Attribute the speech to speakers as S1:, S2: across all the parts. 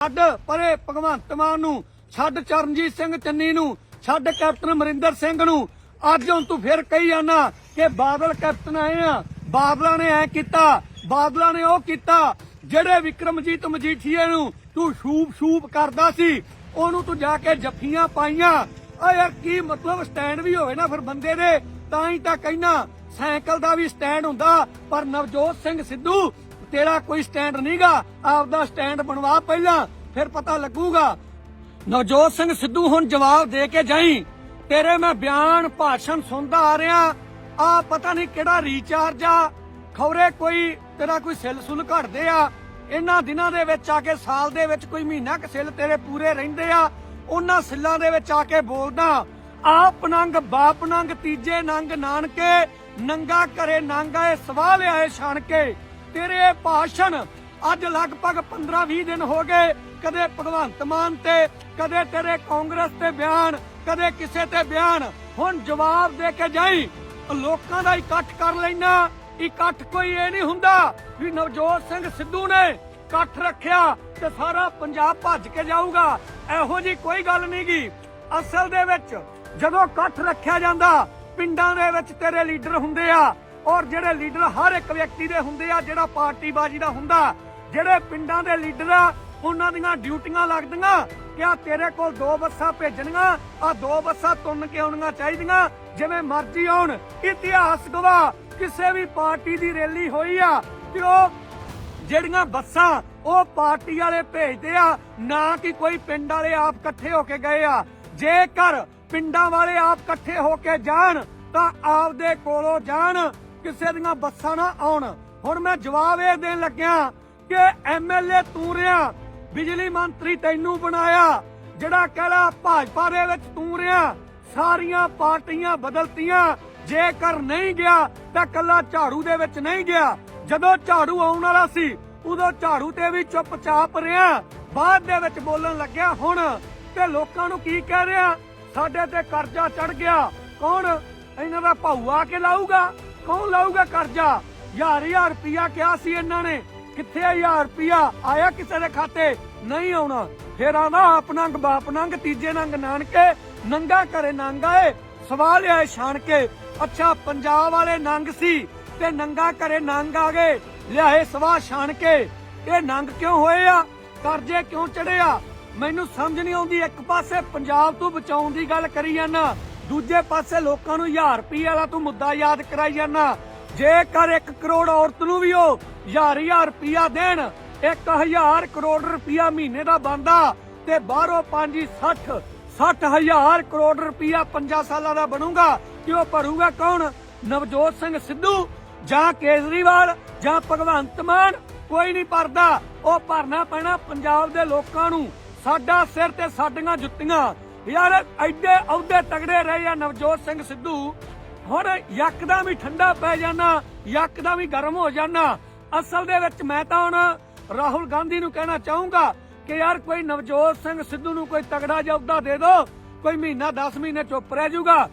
S1: ਛੱਡ ਪਰੇ ਭਗਵੰਤ ਮਾਨ ਨੂੰ, ਛੱਡ ਚਰਨਜੀਤ ਸਿੰਘ ਚੰਨੀ ਨੂੰ, ਛੱਡ ਕੈਪਟਨ ਅਮਰਿੰਦਰ ਸਿੰਘ ਨੂੰ। ਅੱਜ ਹੁਣ ਤੂੰ ਫਿਰ ਕਹੀ ਜਾਣਾ ਕਿ ਬਾਦਲ ਕੈਪਟਨ ਆਏ ਆ। ਬਾਦਲਾਂ ਨੇ ਐ ਕੀਤਾ, ਬਾਦਲਾਂ ਨੇ ਉਹ ਕੀਤਾ, ਜਿਹੜੇ ਵਿਕਰਮਜੀਤ ਮਜੀਠੀਏ ਨੂੰ ਤੂੰ ਸ਼ੂਪ ਸ਼ੂਪ ਕਰਦਾ ਸੀ, ਉਹਨੂੰ ਤੂੰ ਜਾ ਕੇ ਜੱਫੀਆਂ ਪਾਈਆਂ। ਓ ਯਾਰ, ਕੀ ਮਤਲਬ ਸਟੈਂਡ ਵੀ ਹੋਵੇ ਨਾ ਫਿਰ ਬੰਦੇ ਦੇ, ਤਾਂ ਹੀ ਤਾਂ ਕਹਿਣਾ ਸਾਈਕਲ ਦਾ ਵੀ ਸਟੈਂਡ ਹੁੰਦਾ, ਪਰ ਨਵਜੋਤ ਸਿੰਘ ਸਿੱਧੂ ਤੇਰਾ ਕੋਈ ਸਟੈਂਡ ਨਹੀਂਗਾ ਆਪਦਾ ਸਟੈਂਡ ਬਣਵਾ ਪਹਿਲਾਂ, ਫਿਰ ਪਤਾ ਲੱਗੂਗਾ। ਨਵਜੋਤ ਸਿੰਘ ਸਿੱਧੂ ਹੁਣ ਜਵਾਬ ਦੇ ਕੇ ਜਾਈ। ਤੇਰੇ ਮੈਂ ਬਿਆਨ ਭਾਸ਼ਣ ਸੁਣਦਾ ਆ ਰਿਹਾ, ਆ ਪਤਾ ਨਹੀਂ ਕਿਹੜਾ ਰੀਚਾਰਜ ਆ। ਖੌਰੇ ਕੋਈ, ਤੇਰਾ ਕੋਈ ਸਿਲ ਸੁਲ ਘਟਦੇ ਆ। ਇਹਨਾਂ ਦਿਨਾਂ ਦੇ ਵਿੱਚ ਆ ਕੇ, ਸਾਲ ਦੇ ਵਿੱਚ ਕੋਈ ਮਹੀਨਾ ਕੁ ਸਿਲ ਤੇਰੇ ਪੂਰੇ ਰਹਿੰਦੇ ਆ। ਉਹਨਾਂ ਸਿੱਲਾਂ ਦੇ ਵਿੱਚ ਆ ਕੇ ਬੋਲਦਾ, ਆਪ ਨੰਗ, ਬਾਪ ਨੰਗ, ਤੀਜੇ ਨੰਗ ਨਾਨਕੇ, ਨੰਗਾ ਕਰੇ ਨੰਗਾ ਇਹ ਸਵਾਲ ਆਏ ਛਣ ਕੇ ਤੇਰੇ ਭਾਸ਼ਣ ਅੱਜ ਲਗਭਗ 15-20 ਦਿਨ ਹੋ ਗਏ, ਕਦੇ ਭਗਵੰਤ ਮਾਨ ਤੇ, ਕਦੇ ਤੇਰੇ ਕਾਂਗਰਸ ਤੇ ਬਿਆਨ, ਕਦੇ ਕਿਸੇ ਤੇ ਬਿਆਨ। ਹੁਣ ਜਵਾਬ ਦੇ ਕੇ ਜਾਈ, ਲੋਕਾਂ ਦਾ ਇਕੱਠ ਕਰ ਲੈਣਾ, ਇਕੱਠ ਕੋਈ ਇਹ ਨਹੀਂ ਹੁੰਦਾ ਵੀ ਨਵਜੋਤ ਸਿੰਘ ਸਿੱਧੂ ਨੇ ਇਕੱਠ ਰੱਖਿਆ ਤੇ ਸਾਰਾ ਪੰਜਾਬ ਭੱਜ ਕੇ ਜਾਊਗਾ। ਇਹੋ ਜੀ ਕੋਈ ਗੱਲ ਨਹੀਂਗੀ ਅਸਲ ਦੇ ਵਿੱਚ ਜਦੋਂ ਇਕੱਠ ਰੱਖਿਆ ਜਾਂਦਾ, ਪਿੰਡਾਂ ਦੇ ਵਿੱਚ ਤੇਰੇ ਲੀਡਰ ਹੁੰਦੇ ਆ ਔਰ ਜਿਹੜੇ ਲੀਡਰ ਹਰ ਇੱਕ ਵਿਅਕਤੀ ਦੇ ਹੁੰਦੇ ਆ, ਜਿਹੜਾ ਪਾਰਟੀ ਦਾ ਹੁੰਦਾ, ਜਿਹੜੇ ਪਿੰਡਾਂ ਦੇ ਲੀਡਰ ਆ, ਉਹਨਾਂ ਦੀਆਂ ਡਿਊਟੀਆਂ ਲੱਗਦੀਆਂ ਕਿ ਆ ਤੇਰੇ ਕੋਲ ਦੋ ਬੱਸਾਂ ਭੇਜਣੀਆਂ ਆ ਦੋ ਬੱਸਾਂ ਤੁੰਨ ਕੇ ਆਉਣੀਆਂ ਚਾਹੀਦੀਆਂ, ਜਿਵੇਂ ਮਰਜ਼ੀ ਆਉਣ। ਇਤਿਹਾਸ ਗਵਾ, ਕਿਸੇ ਵੀ ਪਾਰਟੀ ਦੀ ਰੈਲੀ ਹੋਈ ਆ ਤੇ ਉਹ ਜਿਹੜੀਆਂ ਬੱਸਾਂ ਉਹ ਪਾਰਟੀ ਵਾਲੇ ਭੇਜਦੇ ਆ, ਨਾ ਕਿ ਕੋਈ ਪਿੰਡ ਵਾਲੇ ਆਪ ਇਕੱਠੇ ਹੋ ਕੇ ਗਏ ਆ। ਜੇਕਰ ਪਿੰਡਾਂ ਵਾਲੇ ਆਪ ਇਕੱਠੇ ਹੋ ਕੇ ਜਾਣ, ਤਾਂ ਆਪਦੇ ਕੋਲੋਂ ਜਾਣ ਕਿਸੇ ਦੀਆਂ ਬੱਸਾਂ ਨਾ ਆਉਣ। ਹੁਣ ਮੈਂ ਜਵਾਬ ਇਹ ਦੇਣ ਲੱਗਿਆ ਕਿ ਐਮਐਲਏ ਤੂੰ ਰਿਆ ਬਿਜਲੀ ਮੰਤਰੀ ਤੈਨੂੰ ਬਣਾਇਆ, ਜਿਹੜਾ ਕਹਿਲਾ ਭਾਜਪਾ ਦੇ ਵਿੱਚ ਤੂੰ ਰਿਆ ਸਾਰੀਆਂ ਪਾਰਟੀਆਂ ਬਦਲਤੀਆਂ, ਜੇਕਰ ਨਹੀਂ ਗਿਆ ਤਾਂ ਕੱਲਾ ਝਾੜੂ ਦੇ ਵਿੱਚ ਨਹੀਂ ਗਿਆ। ਜਦੋਂ ਝਾੜੂ ਆਉਣ ਵਾਲਾ ਸੀ, ਉਦੋਂ ਝਾੜੂ ਤੇ ਵੀ ਚੁੱਪਚਾਪ ਰਿਹਾ। ਬਾਅਦ ਦੇ ਵਿੱਚ ਬੋਲਣ ਲੱਗਿਆ, ਹੁਣ ਤੇ ਲੋਕਾਂ ਨੂੰ ਕੀ ਕਹਿ ਰਿਹਾ? ਸਾਡੇ ਤੇ ਕਰਜ਼ਾ ਚੜ ਗਿਆ। ਕੌਣ ਇਹਨਾਂ ਦਾ ਭਾਊ ਆ ਕੇ ਲਾਊਗਾ? ਕੌਣ ਲਾਊਗਾ ਕਰਜ਼ਾ? ਹਜ਼ਾਰ ਹਜ਼ਾਰ ਰੁਪਿਆ ਕਿਹਾ ਸੀ ਇਹਨਾਂ ਨੇ। ਕਿੱਥੇ ਹਜ਼ਾਰ ਰੁਪਿਆ ਆਇਆ ਕਿਸੇ ਦੇ ਖਾਤੇ? ਨਹੀਂ ਆਉਣਾ। ਫੇਰ ਆਂਦਾ ਆਪ ਨੰਗ, ਬਾਪ ਤੀਜੇ ਨੰਗ ਨਾਨਕੇ, ਨੰਗਾ ਕਰੇ ਨੰਗਾ ਏ ਸਵਾਲ ਆਏ ਛਾਣ ਕੇ। ਅੱਛਾ, ਪੰਜਾਬ ਵਾਲੇ ਨੰਗ ਸੀ ਤੇ ਨੰਗਾ ਕਰੇ ਨੰਗ ਆ ਗਏ। ਲਿਆਏ ਸਵਾ ਛਾਣ ਕੇ। ਇਹ ਨੰਗ ਕਿਉਂ ਹੋਏ ਆ? ਕਰਜ਼ੇ ਕਿਉਂ ਚੜੇ ਆ? ਮੈਨੂੰ ਸਮਝ ਨਹੀਂ ਆਉਂਦੀ, ਇੱਕ ਪਾਸੇ ਪੰਜਾਬ ਤੋਂ ਬਚਾਉਣ ਦੀ ਗੱਲ ਕਰੀ ਜਾਂਦਾ ਦੂਜੇ ਪਾਸੇ ਲੋਕਾਂ ਨੂੰ 1000 ਰੁਪਏ ਵਾਲਾ ਤੂੰ ਮੁੱਦਾ ਯਾਦ ਕਰਾਈ ਜਾਂਦਾ। ਜੇਕਰ 1 ਕਰੋੜ ਔਰਤ ਨੂੰ ਵੀ ਉਹ 1000 ਰੁਪਿਆ ਦੇਣ 1000 ਕਰੋੜ ਰੁਪਿਆ ਮਹੀਨੇ ਦਾ ਬੰਦਾ ਤੇ ਬਾਹਰੋਂ 5 60 60000 ਕਰੋੜ ਰੁਪਇਆ 5 ਸਾਲਾਂ ਦਾ ਬਣੂਗਾ ਕਿ ਉਹ ਭਰੂਗਾ ਕੌਣ? ਨਵਜੋਤ ਸਿੰਘ ਸਿੱਧੂ ਜਾਂ ਕੇਜਰੀਵਾਲ ਜਾਂ ਭਗਵੰਤ ਮਾਨ? ਕੋਈ ਨਹੀਂ ਭਰਦਾ। ਉਹ ਭਰਨਾ ਪੈਣਾ ਪੰਜਾਬ ਦੇ ਲੋਕਾਂ ਨੂੰ। ਸਾਡਾ ਸਿਰ ਤੇ ਸਾਡੀਆਂ ਜੁੱਤੀਆਂ। ਯਾਰ, ਐਡੇ ਅਹੁਦੇ ਤਗੜੇ ਰਹੇ ਆ ਨਵਜੋਤ ਸਿੰਘ ਸਿੱਧੂ। ਹੁਣ ਯਕਦਮ ਹੀ ਠੰਡਾ ਪੈ ਜਾਣਾ, ਯਕਦਮ ਹੀ ਗਰਮ ਹੋ ਜਾਣਾ। ਅਸਲ ਦੇ ਵਿੱਚ ਮੈਂ ਤਾਂ ਹੁਣ ਰਾਹੁਲ ਗਾਂਧੀ ਨੂੰ ਕਹਿਣਾ ਚਾਹੂੰਗਾ ਕਿ ਯਾਰ ਕੋਈ ਨਵਜੋਤ ਸਿੰਘ ਸਿੱਧੂ ਨੂੰ ਕੋਈ ਤਗੜਾ ਜਿਹਾ ਅਹੁਦਾ ਦੇ ਦਿਓ ਕੋਈ ਮਹੀਨਾ 10 ਮਹੀਨੇ ਚੁੱਪ ਰਹਿ ਜਾਊਗਾ।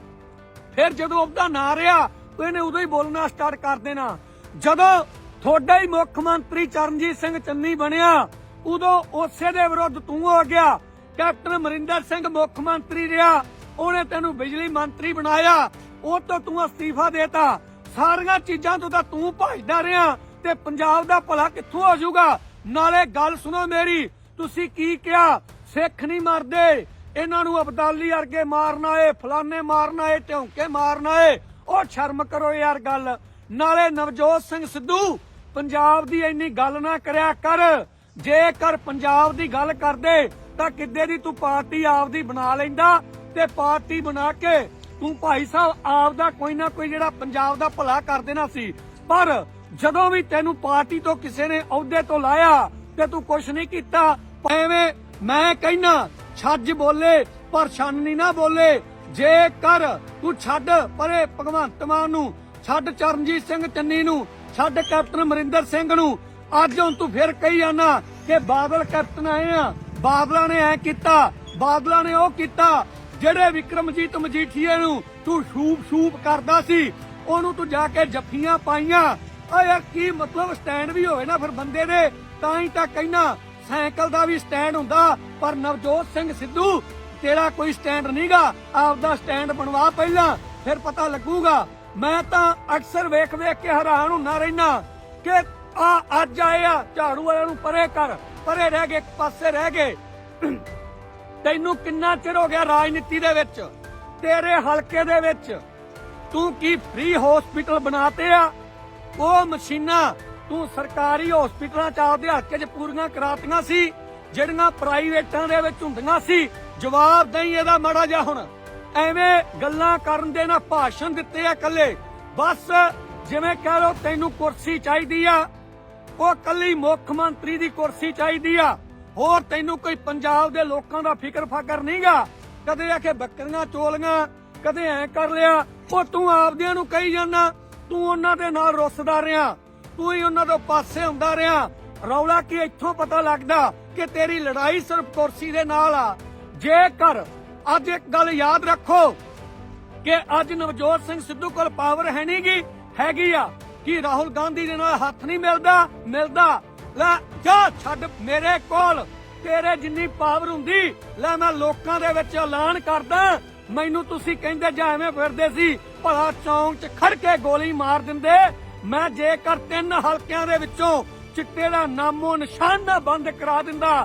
S1: ਫਿਰ ਜਦੋਂ ਅਹੁਦਾ ਨਾ ਰਿਹਾ ਇਹਨੇ ਉਦੋਂ ਹੀ ਬੋਲਣਾ ਸਟਾਰਟ ਕਰ ਦੇਣਾ। ਜਦੋਂ ਤੁਹਾਡਾ ਹੀ ਮੁੱਖ ਮੰਤਰੀ ਚਰਨਜੀਤ ਸਿੰਘ ਚੰਨੀ ਬਣਿਆ, ਉਦੋਂ ਉਸੇ ਦੇ ਵਿਰੁੱਧ ਤੂੰ ਹੋ ਗਿਆ। ਕੈਪਟਨ ਅਮਰਿੰਦਰ ਸਿੰਘ ਮੁੱਖ ਮੰਤਰੀ ਰਿਹਾ। ਉਹਨੇ ਤੈਨੂੰ ਬਿਜਲੀ ਮੰਤਰੀ ਬਣਾਇਆ। ਉਹ ਤੋਂ ਤੂੰ ਅਸਤੀਫਾ ਦੇਤਾ। ਸਾਰੀਆਂ ਚੀਜ਼ਾਂ ਤੋਂ ਤਾਂ ਤੂੰ ਭਜਦਾ ਰਿਹਾ ਤੇ ਪੰਜਾਬ ਦਾ ਭਲਾ ਕਿੱਥੋਂ ਹੋ ਜਾਊਗਾ? ਨਾਲੇ ਗੱਲ ਸੁਣੋ ਮੇਰੀ, ਤੁਸੀਂ ਕੀ ਕਿਹਾ? ਸਿੱਖ ਨਹੀਂ ਮਰਦੇ। ਇਹਨਾਂ ਨੂੰ ਅਬਦਾਲੀ ਵਰਗੇ ਮਾਰਨਾ ਏ ਫਲਾਨੇ ਮਾਰਨਾ ਏ ਢੌਂਕੇ ਮਾਰਨਾ ਏ ਉਹ ਸ਼ਰਮ ਕਰੋ ਯਾਰ ਗੱਲ। ਨਾਲੇ ਨਵਜੋਤ ਸਿੰਘ ਸਿੱਧੂ, ਪੰਜਾਬ ਦੀ ਇੰਨੀ ਗੱਲ ਨਾ ਕਰਿਆ ਕਰ। ਜੇਕਰ ਪੰਜਾਬ ਦੀ ਗੱਲ ਕਰਦੇ ਤਾਂ ਕਿੱਦੇ ਦੀ ਤੂੰ ਪਾਰਟੀ ਆਪਦੀ ਬਣਾ ਲੈਂਦਾ ਤੇ ਪਾਰਟੀ ਬਣਾ ਕੇ ਤੂੰ ਭਾਈ ਸਾਹਿਬ ਆਪਦਾ ਕੋਈ ਨਾ ਕੋਈ ਜਿਹੜਾ ਪੰਜਾਬ ਦਾ ਭਲਾ ਕਰ ਦੇਣਾ ਸੀ। ਪਰ ਜਦੋਂ ਵੀ ਤੈਨੂੰ ਪਾਰਟੀ ਤੋਂ ਕਿਸੇ ਨੇ ਅਹੁਦੇ ਤੋਂ ਲਾਇਆ ਤੇ ਤੂੰ ਕੁਝ ਨਹੀਂ ਕੀਤਾ ਐਵੇਂ ਮੈਂ ਕਹਿਣਾ ਛੱਜ ਬੋਲੇ ਪਰ ਛਾਨਣੀ ਨਾ ਬੋਲੇ। ਜੇਕਰ ਤੂੰ ਛੱਡ ਪਰੇ ਭਗਵੰਤ ਮਾਨ ਨੂੰ, ਛੱਡ ਚਰਨਜੀਤ ਸਿੰਘ ਚੰਨੀ ਨੂੰ, ਛੱਡ ਕੈਪਟਨ ਅਮਰਿੰਦਰ ਸਿੰਘ ਨੂੰ, ਅੱਜ ਹੁਣ ਤੂੰ ਫਿਰ ਕਹੀ ਜਾਣਾ ਕਿ ਬਾਦਲ ਕੈਪਟਨ ਆਏ ਆ ਬਾਦਲਾਂ ਨੇ ਐ ਕੀਤਾ ਬਾਦਲਾਂ ਨੇ ਉਹ ਕੀਤਾ, ਜਿਹੜੇ ਵਿਕਰਮਜੀਤ ਮਜੀਠੀਏ ਨੂੰ ਤੂੰ ਸ਼ੂਪ ਸ਼ੂਪ ਕਰਦਾ ਸੀ, ਉਹਨੂੰ ਤੂੰ ਜਾ ਕੇ ਜੱਫੀਆਂ ਪਾਈਆਂ। ਓ ਯਾਰ ਕੀ ਮਤਲਬ ਸਟੈਂਡ ਵੀ ਹੋਵੇ ਨਾ ਫਿਰ ਬੰਦੇ ਦੇ, ਤਾਂ ਹੀ ਤਾਂ ਕਹਿਣਾ ਸਾਈਕਲ ਦਾ ਵੀ ਸਟੈਂਡ ਹੁੰਦਾ, ਪਰ ਨਵਜੋਤ ਸਿੰਘ ਸਿੱਧੂ, ਤੇਰਾ ਕੋਈ ਸਟੈਂਡ ਨਹੀਂਗਾ, ਆਪਦਾ ਸਟੈਂਡ ਬਣਵਾ ਪਹਿਲਾਂ, ਫਿਰ ਪਤਾ ਲੱਗੂਗਾ। ਮੈਂ ਤਾਂ ਅਕਸਰ ਵੇਖ ਵੇਖ ਕੇ ਹੈਰਾਨ ਹੁੰਦਾ ਰਹਿਣਾ ਕਿ ਆ ਅੱਜ ਆਏ ਆ, ਝਾੜੂ ਵਾਲਿਆਂ ਨੂੰ ਪਰੇ ਕਰ। ਪਰੇ ਰਹਿ ਗਏ, ਇੱਕ ਪਾਸੇ ਰਹਿ ਗਏ। ਤੈਨੂੰ ਕਿੰਨਾ ਚਿਰ ਹੋ ਗਿਆ ਰਾਜਨੀਤੀ ਦੇ ਵਿੱਚ? ਤੇਰੇ ਹਲਕੇ ਦੇ ਵਿੱਚ ਤੂੰ ਕੀ ਫ੍ਰੀ ਹਸਪੀਟਲ ਬਣਾਤੇ ਆ? ਉਹ ਮਸ਼ੀਨਾਂ ਤੂੰ ਸਰਕਾਰੀ ਹਸਪੀਟਲਾਂ ਚ ਆਪਦੇ ਹਲਕੇ 'ਚ ਪੂਰੀਆਂ ਕਰਾਤੀਆਂ ਸੀ, ਜਿਹੜੀਆਂ ਪ੍ਰਾਈਵੇਟਾਂ ਦੇ ਵਿੱਚ ਹੁੰਦੀਆਂ ਸੀ। ਜਵਾਬ ਦੇਈ ਇਹਦਾ ਮਾੜਾ ਜਿਹਾ ਹੁਣ। ਐਵੇਂ ਗੱਲਾਂ ਕਰਨ ਦੇ ਨਾ ਭਾਸ਼ਣ ਦਿੱਤੇ ਆ ਕੱਲੇ ਬਸ ਜਿਵੇਂ ਕਹਿ ਲੋ ਤੈਨੂੰ ਕੁਰਸੀ ਚਾਹੀਦੀ ਆ ਉਹ ਕੱਲੀ ਮੁੱਖ ਮੰਤਰੀ ਦੀ ਕੁਰਸੀ ਚਾਹੀਦੀ ਆ। ਹੋਰ ਤੈਨੂੰ ਕੋਈ ਪੰਜਾਬ ਦੇ ਲੋਕਾਂ ਦਾ ਫਿਕਰ ਫਾਕਰ ਨਹੀਂਗਾ? ਕਦੇ ਆਖੇ ਬੱਕਰੀਆਂ, ਚੋਲੀਆਂ, ਕਦੇ ਐ ਕਰ ਲਿਆ, ਉਹ ਤੂੰ ਆਪਦਿਆਂ ਨੂੰ ਕਹੀ ਜਾਂਦਾ, ਤੂੰ ਉਹਨਾਂ ਦੇ ਨਾਲ ਰੁੱਸਦਾ ਰਿਹਾ, ਤੂੰ ਹੀ ਉਹਨਾਂ ਤੋਂ ਪਾਸੇ ਹੁੰਦਾ ਰਿਹਾ। ਰੌਲਾ ਕੀ ਇੱਥੋਂ ਪਤਾ ਲੱਗਦਾ ਕਿ ਤੇਰੀ ਲੜਾਈ ਸਿਰਫ ਕੁਰਸੀ ਦੇ ਨਾਲ ਆ। ਜੇਕਰ ਅੱਜ ਇੱਕ ਗੱਲ ਯਾਦ ਰੱਖੋ ਕਿ ਅੱਜ ਨਵਜੋਤ ਸਿੰਘ ਸਿੱਧੂ ਕੋਲ ਪਾਵਰ ਹੈ ਨਹੀਂਗੀ ਹੈਗੀ ਆ। ਕਿ ਰਾਹੁਲ ਗਾਂਧੀ ਦੇ ਨਾਲ ਹੱਥ ਨਹੀਂ ਮਿਲਦਾ? ਮਿਲਦਾ। ਲੈ, ਜਾ, ਛੱਡ ਮੇਰੇ ਕੋਲ। ਤੇਰੇ ਜਿੰਨੀ ਪਾਵਰ ਹੁੰਦੀ, ਲੈ ਮੈਂ ਲੋਕਾਂ ਦੇ ਵਿੱਚ ਐਲਾਨ ਕਰਦਾ। ਮੈਨੂੰ ਤੁਸੀਂ ਕਹਿੰਦੇ ਜਾਂ ਐਵੇਂ ਫਿਰਦੇ ਸੀ, ਭਲਾ ਚੌਂਕ 'ਚ ਖੜ ਕੇ ਗੋਲੀ ਮਾਰ ਦਿੰਦੇ। ਮੈਂ ਜੇਕਰ ਤਿੰਨ ਹਲਕਿਆਂ ਦੇ ਵਿੱਚੋਂ ਚਿੱਟੇ ਦਾ ਨਾਮੋ ਨਿਸ਼ਾਨ ਨਾ ਬੰਦ ਕਰਾ ਦਿੰਦਾ